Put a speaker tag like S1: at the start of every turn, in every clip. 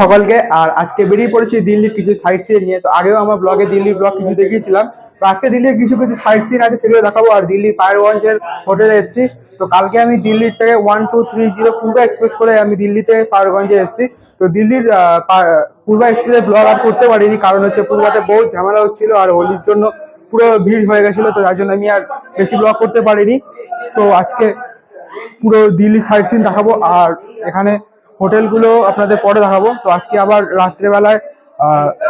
S1: সকলকে। আর আজকে বেরিয়ে পড়েছি দিল্লির কিছু সাইট সিন নিয়ে। তো আগেও আমার ব্লগে দিল্লির ব্লগ কিছু দেখিয়েছিলাম। তো আজকে দিল্লির কিছু কিছু সাইট সিন আছে, সেগুলো দেখাবো। আর দিল্লির পায়ারগঞ্জের হোটেলে এসেছি। তো কালকে আমি দিল্লির থেকে one two three zero Poorva express করে আমি দিল্লিতে পায়ারগঞ্জে এসেছি। তো দিল্লির পূর্বা এক্সপ্রেসের ব্লগ আর করতে পারিনি। কারণ হচ্ছে পূর্বাতে বহু ঝামেলা হচ্ছিল আর হোলির জন্য পুরো ভিড় হয়ে গেছিল। তো তার জন্য আমি আর বেশি ব্লগ করতে পারিনি। তো আজকে পুরো দিল্লি সাইট সিন দেখাবো। আর এখানে হোটেলগুলো আপনাদের পরে দেখাবো। তো আজকে আবার রাত্রেবেলায়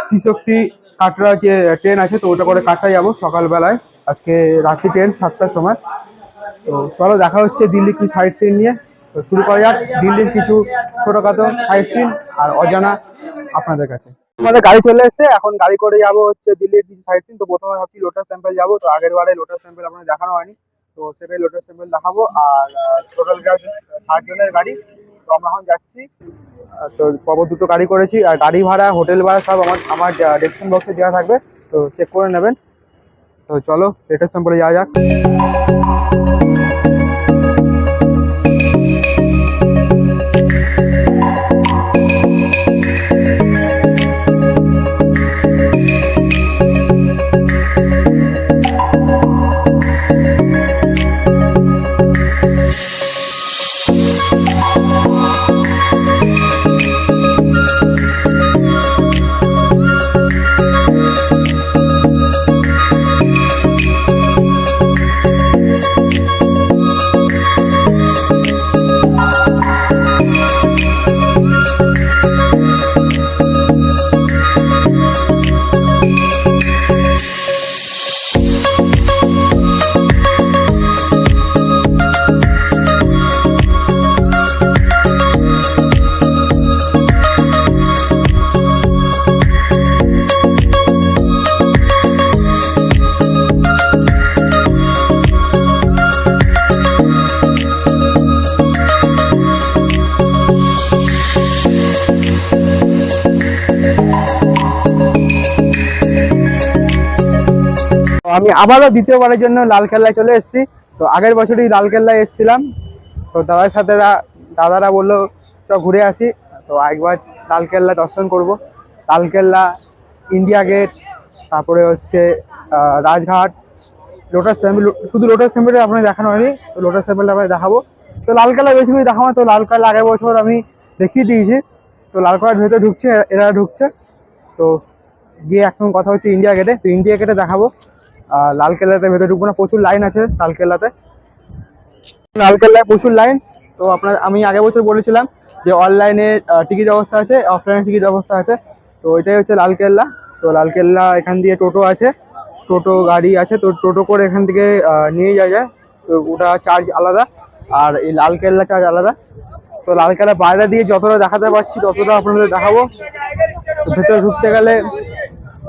S1: শ্রীশক্তি কাটরা যে ট্রেন আছে, তো ওটা করে কাটরা যাব সকালবেলায়। আজকে রাত্রি ট্রেন সাতটার সময়। তো চলো দেখা হচ্ছে দিল্লির কিছু সাইট সিন নিয়ে। তো শুরু করা যাক। দিল্লির কিছু ছোটখাটো সাইট সিন আর অজানা আপনাদের কাছে। আমাদের গাড়ি চলে এসেছে। এখন গাড়ি করে যাব হচ্ছে দিল্লির কিছু সাইট সিন তো প্রথমে ভাবছি লোটাস টেম্পল যাব। তো আগের বারে লোটাস টেম্পল আপনাদের দেখানো হয়নি। তো সেটাই লোটাস টেম্পল দেখাবো। আর টোটাল ষাট জনের গাড়ি। তো আমরা এখন যাচ্ছি তো পরপর দুটো গাড়ি করেছি, আর গাড়ি ভাড়া, হোটেল ভাড়া সব আমার আমার ডেসক্রিপশন বক্সে দেওয়া থাকবে। তো চেক করে নেবেন। তো চলো রেটার সম্পর্কে যাওয়া যাক। আমি আবারও দ্বিতীয়বারের জন্য লালকেল্লায় চলে এসেছি। তো আগের বছরই লালকেল্লায় এসেছিলাম। তো দাদার সাথে দাদারা বলল, চ, ঘুরে আসি। তো একবার লালকেল্লা দর্শন করব। লালকেল্লা ইন্ডিয়া গেট, তারপরে হচ্ছে রাজঘাট, লোটাস টেম্পল। শুধু লোটাস টেম্পলে আপনার দেখানো হয়নি, তো লোটাস টেম্পলটা আপনাকে দেখাবো। তো লাল লালকেল্লা বেশি করে দেখাবো তো লালকেল্লা আগের বছর আমি দেখিয়ে দিয়েছি। তো লালকেল্লার ভেতরে ঢুকছে, এরা ঢুকছে। তো গিয়ে এখন কথা হচ্ছে ইন্ডিয়া গেটে, তো ইন্ডিয়া গেটে দেখাবো। লালকেল্লাতে ভেতরে ঢুকবো না, প্রচুর লাইন আছে লালকেল্লাতে। লালকেল্লায় প্রচুর লাইন তো আপনার, আমি আগের বছর বলেছিলাম যে অনলাইনে টিকিট ব্যবস্থা আছে অফলাইনে টিকিট ব্যবস্থা আছে। তো এটাই হচ্ছে লালকেল্লা। তো লালকেল্লা এখান দিয়ে টোটো আছে, টোটো গাড়ি আছে, তো টোটো করে এখান থেকে নিয়ে যাওয়া যায়। তো ওটা চার্জ আলাদা, আর এই লালকেল্লা চার্জ আলাদা। তো লালকেল্লা বাইরে দিয়ে যতটা দেখাতে পারছি, ততটা আপনাদের দেখাবো। ভেতরে ঢুকতে গেলে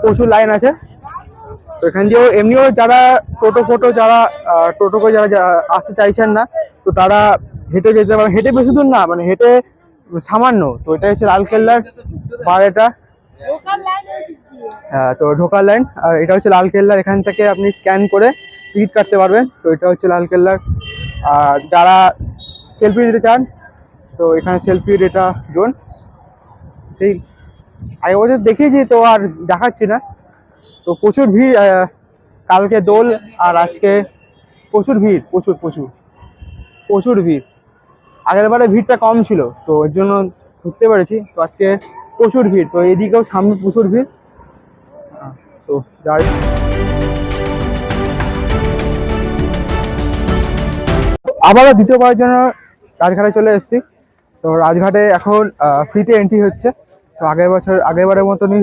S1: প্রচুর লাইন আছে। তো এখান দিয়েও এমনিও যারা টোটো ফোটো যারা টোটো করে যারা আসতে চাইছেন না তো তারা হেঁটে যেতে পারে। হেঁটে বেশি দূর না মানে হেঁটে সামান্য। তো এটা হচ্ছে লালকেল্লার হ্যাঁ, তো ঢোকার লাইন আর এটা হচ্ছে লালকেল্লার এখান থেকে আপনি স্ক্যান করে টিকিট কাটতে পারবেন। তো এটা হচ্ছে লালকেল্লার। আর যারা সেলফি নিতে চান তো এখানে সেলফির এটা জোন। ঠিক। আগের বছর দেখিয়েছি তো আর দেখাচ্ছি না। তো প্রচুর ভিড় কালকে দোল আর আজকে প্রচুর ভিড়, প্রচুর প্রচুর প্রচুর ভিড়। আগের বারে ভিড়টা কম ছিল, তো এর জন্য ঘুরতে পেরেছি। তো আজকে প্রচুর ভিড়, তো এদিকেও সামনে প্রচুর ভিড়। তো যাই। আবারও দ্বিতীয়বারের জন্য রাজঘাটে চলে এসেছি। তো রাজঘাটে এখন ফ্রিতে এন্ট্রি হচ্ছে। তো আগের বছর, আগের বারের মতনই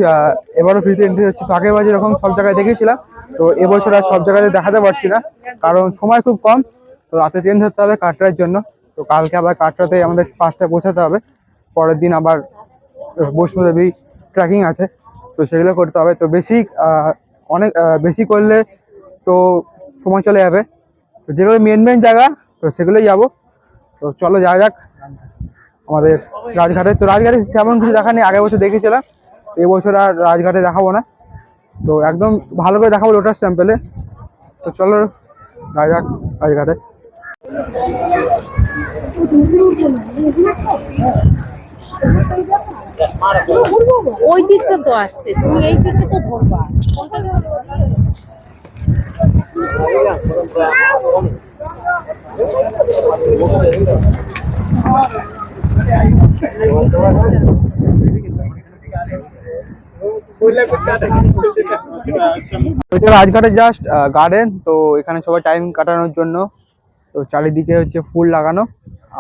S1: এবারও ফ্রিতে এন্ট্রি হচ্ছে। তো আগের বছর এরকম সব জায়গায় দেখেছিলাম তো এবছর আর সব জায়গাতে দেখাতে পারছি না, কারণ সময় খুব কম। তো রাতে ট্রেন ধরতে হবে কাটরার জন্য। তো কালকে আবার কাটরাতে আমাদের পাঁচটায় পৌঁছাতে হবে। পরের দিন আবার বৈষ্ণোদেবী ট্রেকিং আছে। তো সেগুলো করতে হবে। তো বেশি অনেক বেশি করলে তো সময় চলে যাবে। তো যেগুলো মেন মেন জায়গা, তো সেগুলোই যাব। তো চলো যা যাক। আমাদের রাজঘাটে। তো রাজঘাটে সেমন কিছু দেখা নেই, আগের বছর দেখেছিলাম। এবছর আর রাজঘাটে দেখাবো না। তো একদম ভালো করে দেখাবো লোটাস টেম্পেলে তো চলো রাজঘাট।
S2: রাজঘাটে?
S1: এটা রাজঘাটের জাস্ট গার্ডেন তো এখানে সবাই টাইম কাটানোর জন্য। তো চারিদিকে হচ্ছে ফুল লাগানো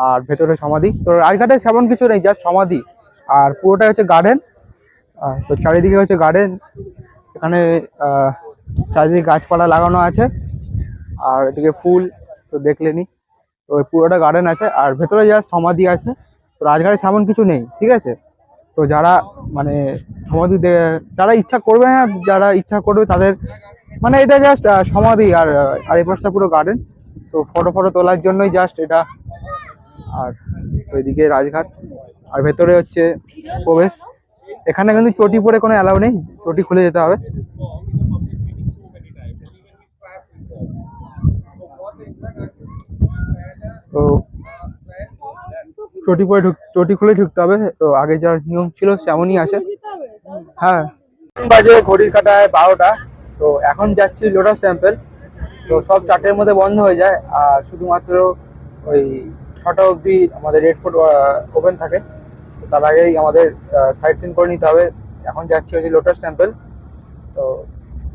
S1: আর ভেতরে সমাধি। তো রাজঘাটে সেমন কিছু নেই জাস্ট সমাধি। আর পুরোটাই হচ্ছে গার্ডেন তো চারিদিকে হচ্ছে গার্ডেন এখানে চারিদিকে গাছপালা লাগানো আছে। আর এদিকে ফুল, তো দেখলেনি তো পুরোটা গার্ডেন আছে। আর ভেতরে জাস্ট সমাধি আছে। তো রাজঘাটে সেমন কিছু নেই, ঠিক আছে? তো যারা মানে সমাধি যারা ইচ্ছা করবে না যারা ইচ্ছা করবে তাদের মানে এটা জাস্ট সমাধি আর আর এই পাশটা পুরো গার্ডেন তো ফটো ফটো তোলার জন্যই জাস্ট এটা। আর ওইদিকে রাজঘাট, আর ভেতরে হচ্ছে প্রবেশ। এখানে কিন্তু চটি পরে কোনো অ্যালাউ নেই, চটি খুলে যেতে হবে। তো চটি পরে চটি খুলে ঢুকতে হবে, তো আগে যা নিয়ম ছিল সেমনই আছে হ্যাঁ। বাজে ঘড়ির কাটায় বারোটা, তো এখন যাচ্ছি লোটাস টেম্পল তো সব চারটের মধ্যে বন্ধ হয়ে যায়, আর শুধুমাত্র ওই ছটা অবধি আমাদের রেড ফুড ওপেন থাকে তার আগেই আমাদের সাইট সিন করে নিতে হবে। এখন যাচ্ছি হচ্ছে লোটাস টেম্পল তো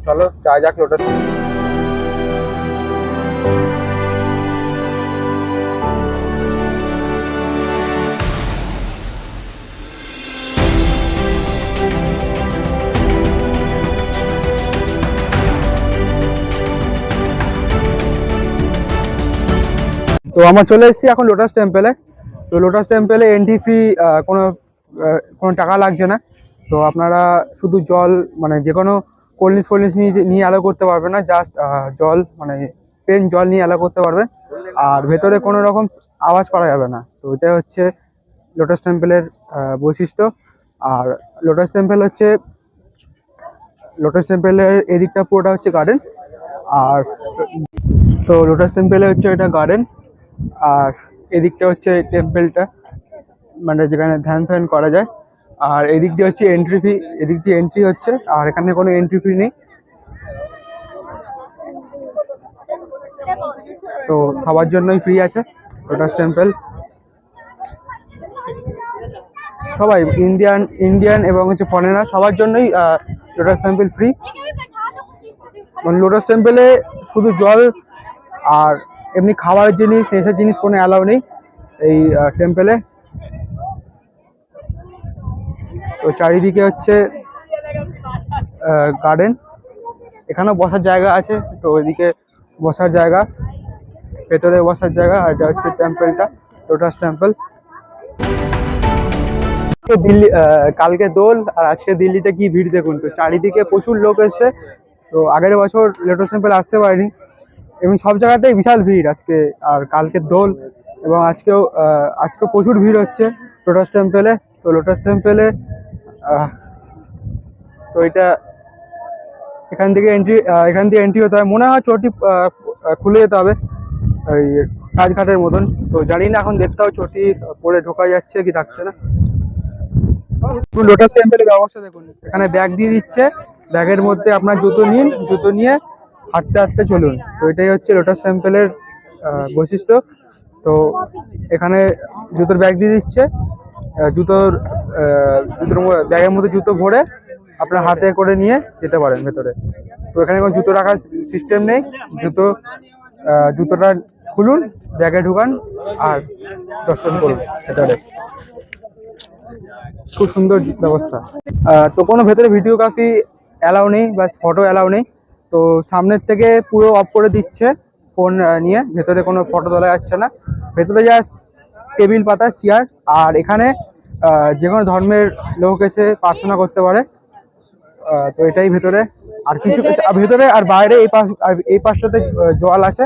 S1: চলো যা যাক লোটাস তো আমরা চলে এসেছি এখন লোটাস টেম্পেলে তো লোটাস টেম্পলে এন্ট্রি ফি কোনো কোনো টাকা লাগছে না। তো আপনারা শুধু জল মানে যে কোনো কোল্ড ড্রিঙ্কস নিয়ে নিয়ে অ্যালাউ করতে পারবে না জাস্ট জল মানে পেন জল নিয়ে অ্যালাউ করতে পারবে আর ভেতরে কোনো রকম আওয়াজ করা যাবে না। তো এটা হচ্ছে লোটাস টেম্পেলের বৈশিষ্ট্য। আর লোটাস টেম্পেল হচ্ছে লোটাস টেম্পেলের এদিকটা পুরোটা হচ্ছে গার্ডেন আর তো লোটাস টেম্পলে হচ্ছে এটা গার্ডেন আর এদিকটা হচ্ছে টেম্পেলটা মানে যেখানে ধ্যান ফ্যান করা যায়। আর এদিক দিয়ে হচ্ছে এন্ট্রি ফি এদিক দিয়ে এন্ট্রি হচ্ছে আর এখানে কোনো এন্ট্রি ফি নেই। তো সবার জন্যই ফ্রি আছে লোটাস টেম্পল সবাই ইন্ডিয়ান ইন্ডিয়ান এবং হচ্ছে ফরেনার সবার জন্যই লোটাস টেম্পল ফ্রি মানে লোটাস টেম্পলে শুধু জল আর এমনি খাওয়ার জিনিস নেশার জিনিস কোনো অ্যালাউ নেই এই টেম্পলে তো চারিদিকে হচ্ছে গার্ডেন এখানে বসার জায়গা আছে তো ওইদিকে বসার জায়গা ভেতরে বসার জায়গা আর এটা হচ্ছে টেম্পলটা লোটাস টেম্পল দিল্লি আহ, কালকে দোল আর আজকে দিল্লিতে কি ভিড় দেখুন? তো চারিদিকে প্রচুর লোক এসছে তো আগের বছর লোটাস টেম্পল আসতে পারিনি। এবং সব জায়গাতেই বিশাল ভিড় আজকে আর কালকে দোল এবং আজকেও আজকে প্রচুর ভিড় হচ্ছে লোটাস টেম্পলে তো লোটাস টেম্পলে তো এটা এখান থেকে এন্ট্রি এখান থেকে এন্ট্রি হতে হয় মনে হয় চটি খুলে যেতে হবে ওই রাজঘাটের মতন। তো জানি না, এখন দেখতে হবে চটি পরে ঢোকা যাচ্ছে কি রাখছে না। লোটাস টেম্পলের ব্যবস্থা দেখুন। এখানে ব্যাগ দিয়ে দিচ্ছে। ব্যাগের মধ্যে আপনার জুতো নিন, জুতো নিয়ে হাঁটতে হাঁটতে চলুন। তো এটাই হচ্ছে লোটাস টেম্পলের বৈশিষ্ট্য। তো এখানে জুতোর ব্যাগ দিয়ে দিচ্ছে। জুতোর জুতোর ব্যাগের মধ্যে জুতো ভরে আপনার হাতে করে নিয়ে যেতে পারেন ভেতরে। তো এখানে কোনো জুতো রাখার সিস্টেম নেই। জুতো জুতোটা খুলুন, ব্যাগে ঢুকান আর দর্শন করুন ভেতরে। খুব সুন্দর ব্যবস্থা। তো কোনো ভেতরে ভিডিওগ্রাফি অ্যালাউ নেই বা ফটো অ্যালাউ নেই। তো সামনের থেকে পুরো অফ করে দিচ্ছে ফোন নিয়ে। ভেতরে কোনো ফটো তোলা যাচ্ছে না। ভেতরে জাস্ট টেবিল পাতা চেয়ার আর এখানে যে কোনো ধর্মের লোক এসে প্রার্থনা করতে পারে। তো এটাই ভেতরে। আর কিছু আর ভেতরে আর বাইরে এই পাশ আর এই পাশটাতে জল আছে।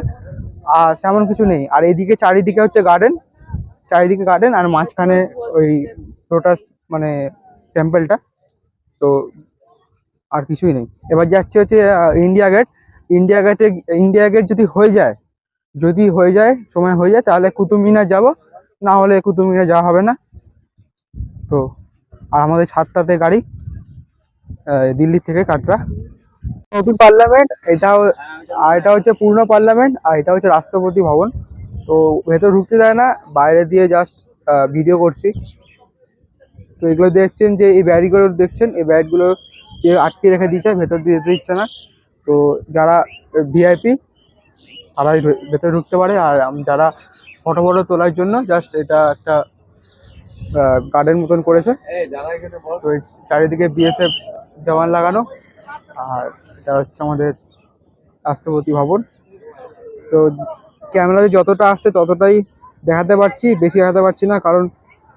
S1: আর তেমন কিছু নেই। আর এইদিকে চারিদিকে হচ্ছে গার্ডেন চারিদিকে গার্ডেন আর মাঝখানে ওই লোটাস মানে টেম্পলটা তো আর কিছুই নেই। এবার যাচ্ছে হচ্ছে ইন্ডিয়া গেট ইন্ডিয়া গেটে ইন্ডিয়া গেট যদি হয়ে যায়, যদি হয়ে যায়, সময় হয়ে যায়, তাহলে কুতুব মিনার যাব। না হলে কুতুব মিনার যাওয়া হবে না। তো, আর আমাদের সাতটাতে গাড়ি দিল্লি থেকে কাটরা। নতুন পার্লামেন্ট এটাও আর এটা হচ্ছে পূর্ণ পার্লামেন্ট, আর এটা হচ্ছে রাষ্ট্রপতি ভবন। তো, ভেতর ঢুকতে দেয় না, বাইরে দিয়ে জাস্ট ভিডিও করছি। তো এগুলো দেখছেন যে, এই ব্যারিগুলো দেখছেন, এই ব্যারিগুলো কেউ আটকে রেখে দিয়েছে ভেতর দিয়ে যেতে দিচ্ছে না। তো যারা ভিআইপি তারাই ভেতরে ঢুকতে পারে। আর যারা ফটো ফটো তোলার জন্য জাস্ট এটা একটা গার্ডেন মতন করেছে। তো চারিদিকে বিএসএফ জওয়ান লাগানো। আর এটা হচ্ছে আমাদের রাষ্ট্রপতি ভবন। তো ক্যামেরাতে যতটা আসছে ততটাই দেখাতে পারছি বেশি দেখাতে পারছি না কারণ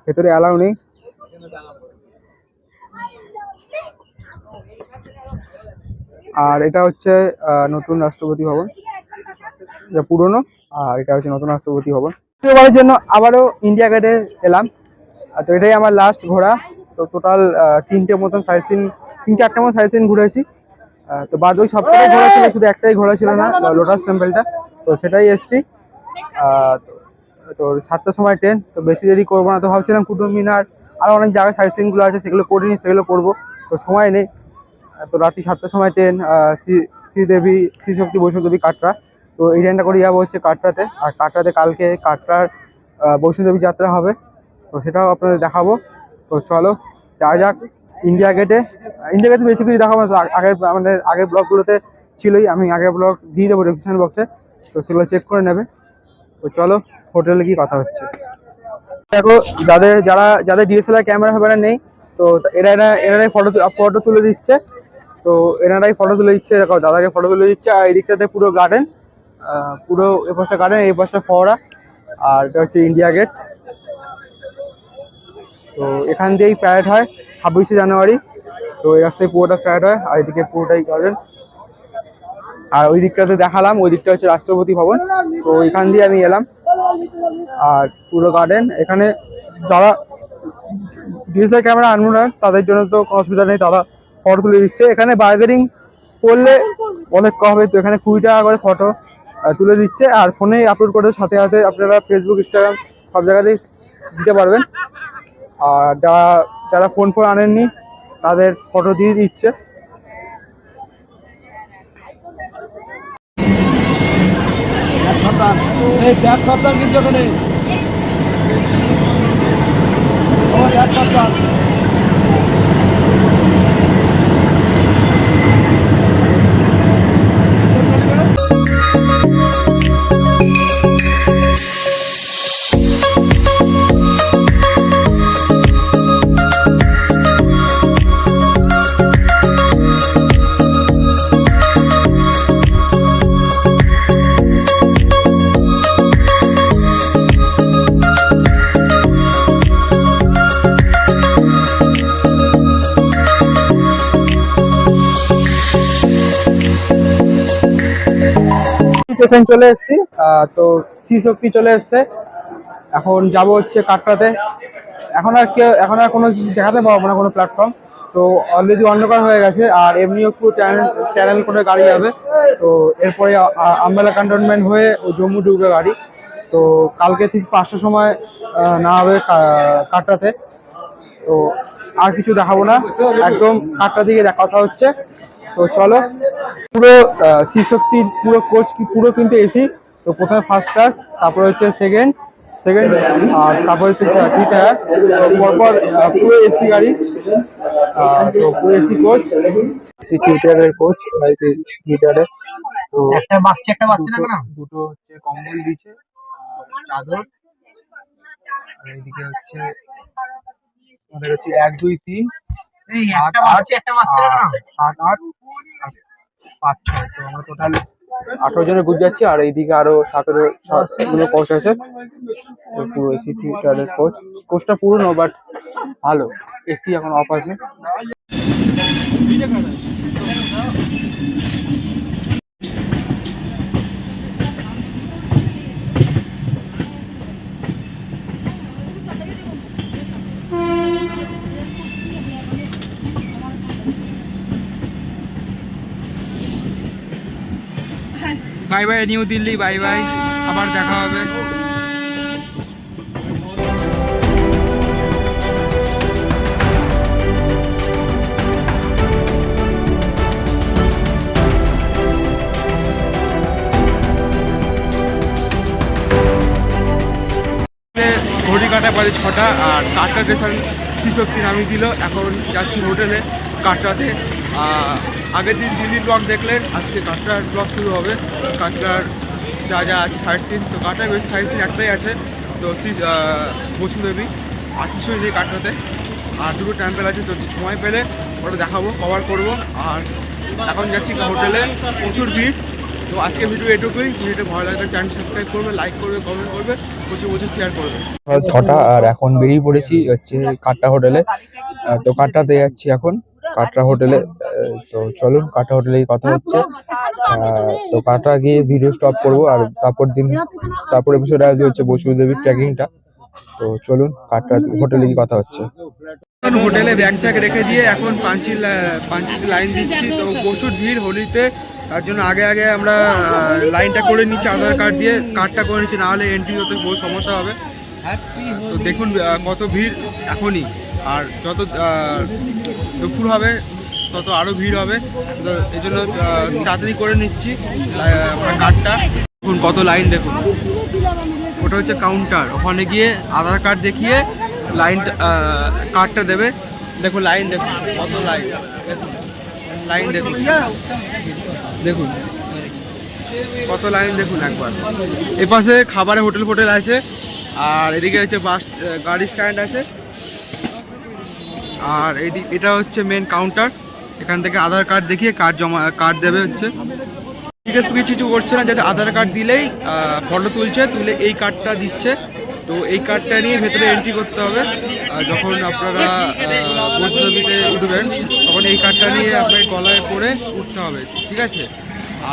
S1: ভেতরে অ্যালাউ নেই। আর এটা হচ্ছে নতুন রাষ্ট্রপতি ভবন। এটা পুরনো, আর এটা হচ্ছে নতুন রাষ্ট্রপতি ভবন। দ্বিতীয়বারের জন্য আবারও ইন্ডিয়া গেটে এলাম। তো এটাই আমার লাস্ট ঘোরা তো টোটাল তিনটে মতন সাইড সিন তিন চারটে মতন সাইড সিন ঘুরেছি। তো বাদ ওই সবটাই ঘোরা ছিল, শুধু একটাই ঘোরা ছিল না লোটাস টেম্পলটা তো সেটাই এসছি। তো- সাতটার সময় ট্রেন তো বেশি দেরি করব না। তো ভাবছিলাম কুটুব মিনার আরও অনেক জায়গায় সাইড সিনগুলো আছে, সেগুলো করিনি, সেগুলো করব। তো সময় নেই। তো রাত্রি সাতটার সময় ট্রেন শ্রী শ্রীদেবী শ্রীশক্তি বৈষ্ণবদেবী কাটরা। তো এই ট্রেনটা করে যাব হচ্ছে কাটরাতে। আর কাটরাতে কালকে কাটরার আহ, বৈষ্ণোদেবী যাত্রা হবে। তো সেটাও আপনাদের দেখাবো। তো চলো যা যাক ইন্ডিয়া গেটে ইন্ডিয়া গেটে বেশি কিছু দেখাবো তো আগের আমাদের আগের ব্লগগুলোতে ছিলই। আমি আগের ব্লগ দিয়ে দেবো ডিসক্রিপশন বক্সে তো সেগুলো চেক করে নেবে। তো চলো হোটেলে গিয়ে কথা হচ্ছে। দেখো যাদের যারা যাদের ডিএসএলআর ক্যামেরা ফ্যামেরা নেই তো এরা এরা এনারাই ফটো ফটো তুলে দিচ্ছে। তো এনারাই ফটো তুলে দিচ্ছে, দেখো, দাদাকে ফটো তুলে দিচ্ছে, আর এই দিকটাতে পুরো গার্ডেন পুরো এ পাশটা গার্ডেন এই পাশটা ফওয়ারা, আর এটা হচ্ছে ইন্ডিয়া গেট তো এখান দিয়েই প্যারেড হয় ছাব্বিশে জানুয়ারি, তো এই রাস্তায় পুরোটা প্যারেড হয়, আর এদিকে পুরোটাই গার্ডেন আর ওই দিকটাতে দেখালাম, ওই দিকটা হচ্ছে রাষ্ট্রপতি ভবন, তো এখান দিয়ে আমি এলাম, আর পুরো গার্ডেন এখানে যারা ডিজিটাল ক্যামেরা আনব না, তাদের জন্য তো অসুবিধা নেই, তারা ফটো তুলে দিচ্ছে। এখানে বার্গেনিং করলে অনেক কম হবে। তো এখানে কুড়ি টাকা করে ফটো তুলে দিচ্ছে। আর ফোনে আপলোড করে সাথে সাথে আপনারা ফেসবুক ইনস্টাগ্রাম সব জায়গাতেই দিতে পারবেন। আর যারা যারা ফোন ফোন আনেননি, তাদের ফটো দিয়ে দিচ্ছে।
S3: কিন্তু
S1: স্টেশন চলে এসেছি তো শ্রীশক্তি চলে এসছে। এখন যাব হচ্ছে কাটরাতে এখন আর কেউ এখন আর কোনো কিছু দেখাতে পারব না কোনো প্ল্যাটফর্ম তো অলরেডি অন্ধকার হয়ে গেছে, আর এমনিও পুরো চ্যানেল করে গাড়ি যাবে। তো এরপরে আম্বালা ক্যান্টনমেন্ট হয়ে ও জম্মু ঢুকবে গাড়ি। তো কালকে ঠিক পাঁচটার সময় না হবে কাটরাতে তো আর কিছু দেখাবো না। একদম কাটরা দিকে কথা হচ্ছে। তো চলো পুরো আহ, শ্রীশক্তির পুরো কোচ কি পুরো কিন্তু এসি তো প্রথমে ফার্স্ট ক্লাস তারপরে হচ্ছে সেকেন্ড সেকেন্ড আর তারপরে হচ্ছে থ্রি টায়ার তো পরপর পুরো এসি গাড়ি তো পুরো এসি কোচ থ্রি টায়ারের কোচ থ্রি টায়ারের তো
S3: একটা বাচ্চা একটা বাচ্চা না
S1: দুটো- হচ্ছে কম্বল দিয়েছে চাদর। আর এইদিকে হচ্ছে আমাদের হচ্ছে এক দুই তিন। আট, আট পাঁচ ছয় তো আমরা টোটাল আঠারো জনের বুঝ যাচ্ছি আর এইদিকে আরও সতেরো কোচ আছে। পুরো এসি কোচ কোচটা পুরনো বাট ভালো। এসি এখন অফ আছে। Bye bye new Delhi bye bye আবার দেখা হবে। কাটা বাজে ছটা, আর কাটা স্টেশন শ্রীশক্তি নামিয়ে দিল। এখন যাচ্ছি হোটেলে কাটকাতে আগের দিন দিল্লির ব্লগ দেখলেন আজকে কাটরার ব্লগ শুরু হবে। কাটরার যা যা আছে সাইট সিন তো কাটরার বেশ সাইট সিন একটাই আছে। তো শ্রী বসুদেবী আর কিছুই নেই কাটরাতে আর দুটো টেম্পেল আছে, তো সময় পেলে ওটা দেখাবো কভার করব। আর এখন যাচ্ছি হোটেলে, প্রচুর ভিড়। তো আজকে ভিডিও এটুকুই। ভিডিওটা ভালো লাগলে চ্যানেল সাবস্ক্রাইব করবে লাইক করবে কমেন্ট করবে, প্রচুর প্রচুর শেয়ার করবে। ছটা আর এখন বেরিয়ে পড়েছি হচ্ছে কাটরা হোটেলে। তো কাটরাতে যাচ্ছি এখন। কাটরা হোটেলে তো চলুন কাটরা হোটেলে কথা হচ্ছে। আহ, তো কাটরা গিয়ে ভিডিও স্টপ করব আর তারপর দিন তারপর এপিসোডে আজকে হচ্ছে বসুদেবীর ট্রেকিংটা তো চলুন কাটরা হোটেলে গিয়ে কথা হচ্ছে। হোটেলে ব্যাগ ট্যাগ রেখে দিয়ে এখন পাঞ্চিল পাঞ্চিল লাইন দিচ্ছি। তো প্রচুর ভিড় হোলিতে তার জন্য আগে আগে আমরা লাইনটা করে নিচ্ছি আধার কার্ড দিয়ে কার্ডটা করে নিচ্ছি নাহলে এন্ট্রি হতে বহু সমস্যা হবে। তো দেখুন আহ, কত ভিড় এখনই। আর যত দুপুর হবে, তত আরও ভিড় হবে। এই জন্য তাড়াতাড়ি করে নিচ্ছি কার্ডটা দেখুন কত লাইন দেখুন। ওটা হচ্ছে কাউন্টার ওখানে গিয়ে আধার কার্ড দেখিয়ে লাইন কার্ডটা দেবে। দেখুন লাইন দেখুন কত লাইন লাইন দেখুন। দেখুন। কত লাইন দেখুন একবার। এপাশে খাবারের হোটেল ফোটেল আছে, আর এদিকে হচ্ছে বাস গাড়ি স্ট্যান্ড আছে। আর এদিক এটা হচ্ছে মেন কাউন্টার এখান থেকে আধার কার্ড দেখিয়ে কার্ড জমা কার্ড দেবে হচ্ছে। জিজ্ঞেস কিছু করছে না, যাতে আধার কার্ড দিলেই ফটো তুলছে, তুলে এই কার্ডটা দিচ্ছে। তো এই কার্ডটা নিয়ে ভেতরে এন্ট্রি করতে হবে। যখন আপনারা উঠবেন, তখন এই কার্ডটা নিয়ে আপনাকে গলায় পরে উঠতে হবে। ঠিক আছে?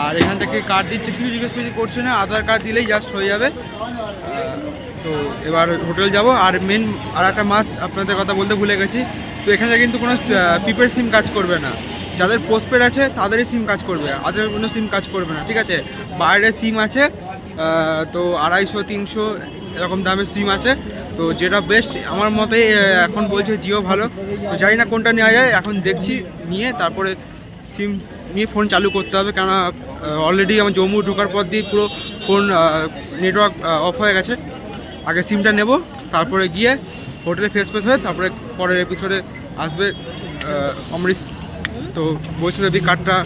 S1: আর এখান থেকে কার্ড দিচ্ছে, কিছু জিজ্ঞেস কিছু করছে না, আধার কার্ড দিলেই জাস্ট হয়ে যাবে। তো এবার হোটেল যাব, আর মেন আর একটা মাস আপনাদের কথা বলতে ভুলে গেছি, তো এখানে কিন্তু কোনো প্রিপেড সিম কাজ করবে না। যাদের পোস্টপেড আছে, তাদেরই সিম কাজ করবে আদার কোনো সিম কাজ করবে না, ঠিক আছে? বাইরে সিম আছে তো আড়াইশো, তিনশো, এরকম দামের সিম আছে, তো যেটা বেস্ট আমার মতে এখন বলছে জিও ভালো। তো জানি না কোনটা নেওয়া যায়, এখন দেখছি, নিয়ে তারপরে সিম নিয়ে ফোন চালু করতে হবে কেননা অলরেডি আমার জম্মু ঢোকার পর দিয়ে পুরো ফোন নেটওয়ার্ক অফ হয়ে গেছে। আগে সিমটা নেব, তারপরে গিয়ে হোটেলে ফেস ফেস হয়ে তারপরে পরের এপিসোডে আসবে অমৃত। তো বলছিল কাটটা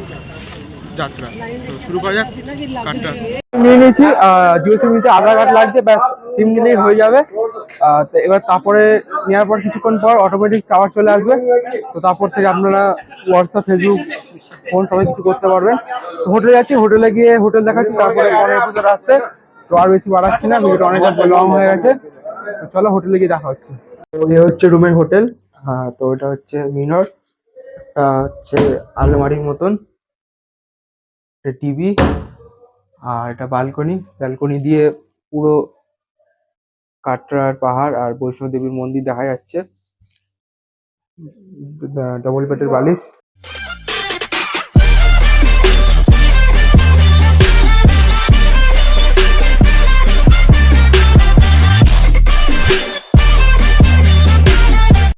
S1: যাত্রা। তো শুরু করা যাক কাটটা নিয়ে নিয়েছি জিও সিম নিতে আধার কার্ড লাগছে, ব্যাস, সিম নিলেই হয়ে যাবে। এবার তারপরে নেওয়ার পর কিছুক্ষণ পর অটোমেটিক টাওয়ার চলে আসবে। তো তারপর থেকে আপনারা হোয়াটসঅ্যাপ ফেসবুক ফোন সবাই কিছু করতে পারবেন। তো হোটেলে যাচ্ছি, হোটেলে গিয়ে হোটেল দেখাচ্ছি, তারপরে পরের এপিসোড আসছে। তো আর বেশি বাড়াচ্ছি না, ভিডিওটা অনেক লং হয়ে গেছে। তো চলো হোটেলে গিয়ে দেখা হচ্ছে। তো এ হচ্ছে রুমের হোটেল। হ্যাঁ তো এটা হচ্ছে মিনর হচ্ছে আলমারির মতন। টিভি। আর এটা বালকনি ব্যালকনি দিয়ে পুরো কাটরার পাহাড় আর বৈষ্ণব দেবীর মন্দির দেখা যাচ্ছে। ডবল বেডের বালিশ।